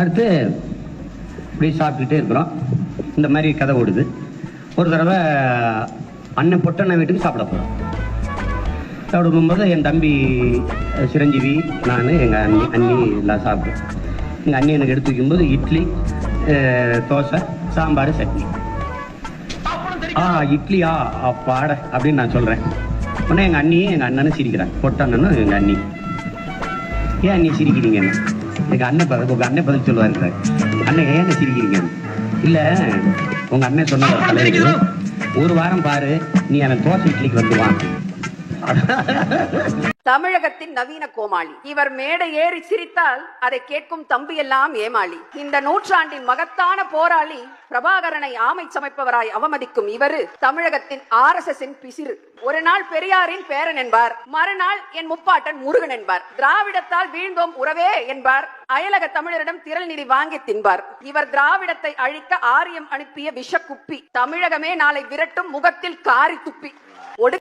அடுத்து இப்படி சாப்பிட்டுட்டே இருக்கிறோம். இந்த மாதிரி கதை ஓடுது. ஒரு தடவை அண்ணன் பொட்டண்ணன் வீட்டுக்கு சாப்பிட போகிறோம் சாப்பிட போகும்போது என் தம்பி சிரஞ்சீவி நான் எங்கள் அண்ணி அண்ணி எல்லாம் சாப்பிடுவோம். எங்கள் அண்ணி எனக்கு எடுத்து வைக்கும்போது இட்லி தோசை சாம்பார் சட்னி. ஆ இட்லியா? அப்பாட அப்படின்னு நான் சொல்கிறேன் உடனே எங்கள் அண்ணியும் எங்கள் அண்ணனும் சிரிக்கிறாங்க. பொட்டண்ணனும் எங்கள் அண்ணி. ஏன் அண்ணி சிரிக்கிறீங்க எங்கள் அண்ணன் பதில் உங்கள் அண்ணன் பதில் சொல்லுவாரு அண்ணன் ஏன் சிரிக்கிறீங்க? இல்லை உங்கள் அண்ணன் சொன்ன தலைவர் ஒரு வாரம் பாரு நீ அந்த தோசை இட்லிக்கு வந்துவான் தமிழகத்தின் நவீன கோமாளி. இவர் மேடை ஏறி சிரித்தால் அதை கேட்கும் தம்பி எல்லாம் ஏமாளி. இந்த நூற்றாண்டின் மகத்தான போராளி பிரபாகரனை ஆமை சமைப்பவராய் அவமதிக்கும் இவரு தமிழகத்தின் ஆர் எஸ் பிசிறு. ஒரு நாள் பெரியாரின் பேரன் என்பார். மறுநாள் என் முப்பாட்டன் முருகன் என்பார். திராவிடத்தால் வீழ்ந்தோம் உறவே என்பார். அயலக தமிழரிடம் திரள் நிதி வாங்கி தின்பார். இவர் திராவிடத்தை அழிக்க ஆரியம் அனுப்பிய விஷக்குப்பி. தமிழகமே நாளை விரட்டும் முகத்தில் காரி துப்பி.